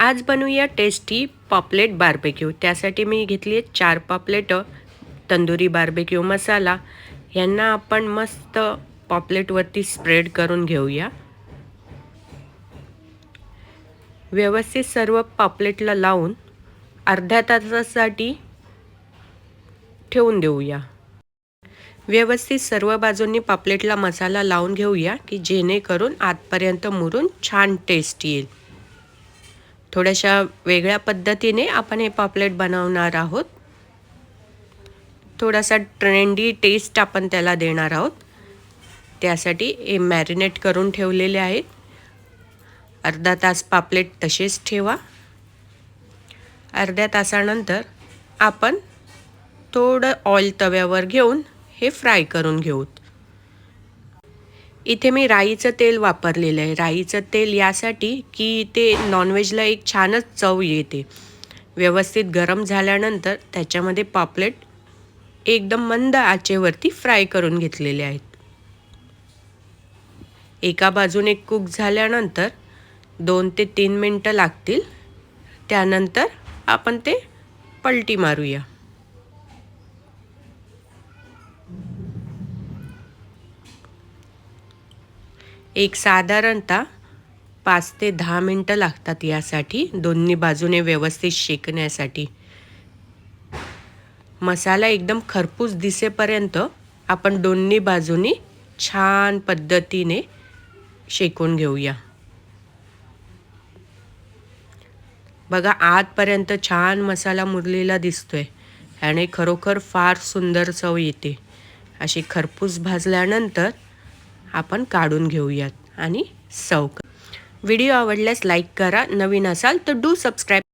आज बनवूया tasty paplet barbecue त्यासाठी मी घेतली आहे चार पॉपलेटं तंदुरी बार्बेक्यू मसाला. यांना आपण मस्त पॉपलेटवरती स्प्रेड करून घेऊया. व्यवस्थित सर्व पॉपलेटला लावून अर्ध्या तासासाठी ठेवून देऊया. व्यवस्थित सर्व बाजूंनी पापलेटला मसाला लावून घेऊया की जेणेकरून आतपर्यंत मुरून छान टेस्ट येईल. थोड्याशा वेगळ्या पद्धतीने आपण हे पापलेट बनवणार आहोत. थोडासा ट्रेंडी टेस्ट आपण त्याला देणार आहोत. त्यासाठी हे मॅरिनेट करून ठेवलेले आहेत. अर्धा तास पापलेट तसेच ठेवा. अर्ध्या तासानंतर आपण थोडं ऑइल तव्यावर घेऊन हे फ्राय करून घेऊत इथे मी राईचं तेल वापरलेलं आहे. राईचं तेल यासाठी की ते नॉनव्हेजला एक छानच चव येते. व्यवस्थित गरम झाल्यानंतर त्याच्यामध्ये पापलेट एकदम मंद आचेवरती फ्राय करून घेतलेले आहेत. एका बाजूने कुक झाल्यानंतर दोन ते तीन मिनटं लागतील. त्यानंतर आपण ते पलटी मारूया. एक साधारणतः पाच ते दहा मिनटं लागतात यासाठी. दोन्ही बाजूने व्यवस्थित शेकण्यासाठी. मसाला एकदम खरपूस दिसेपर्यंत आपण दोन्ही बाजूनी छान पद्धतीने शेकून घेऊया. बघा आतपर्यंत छान मसाला मुरलेला दिसतोय आणि खरोखर फार सुंदर चव येते. अशी खरपूस भाजल्यानंतर आपण काढून घेऊयात आणि सौक व्हिडिओ आवडल्यास लाईक करा नवीन असाल तर डू सबस्क्राईब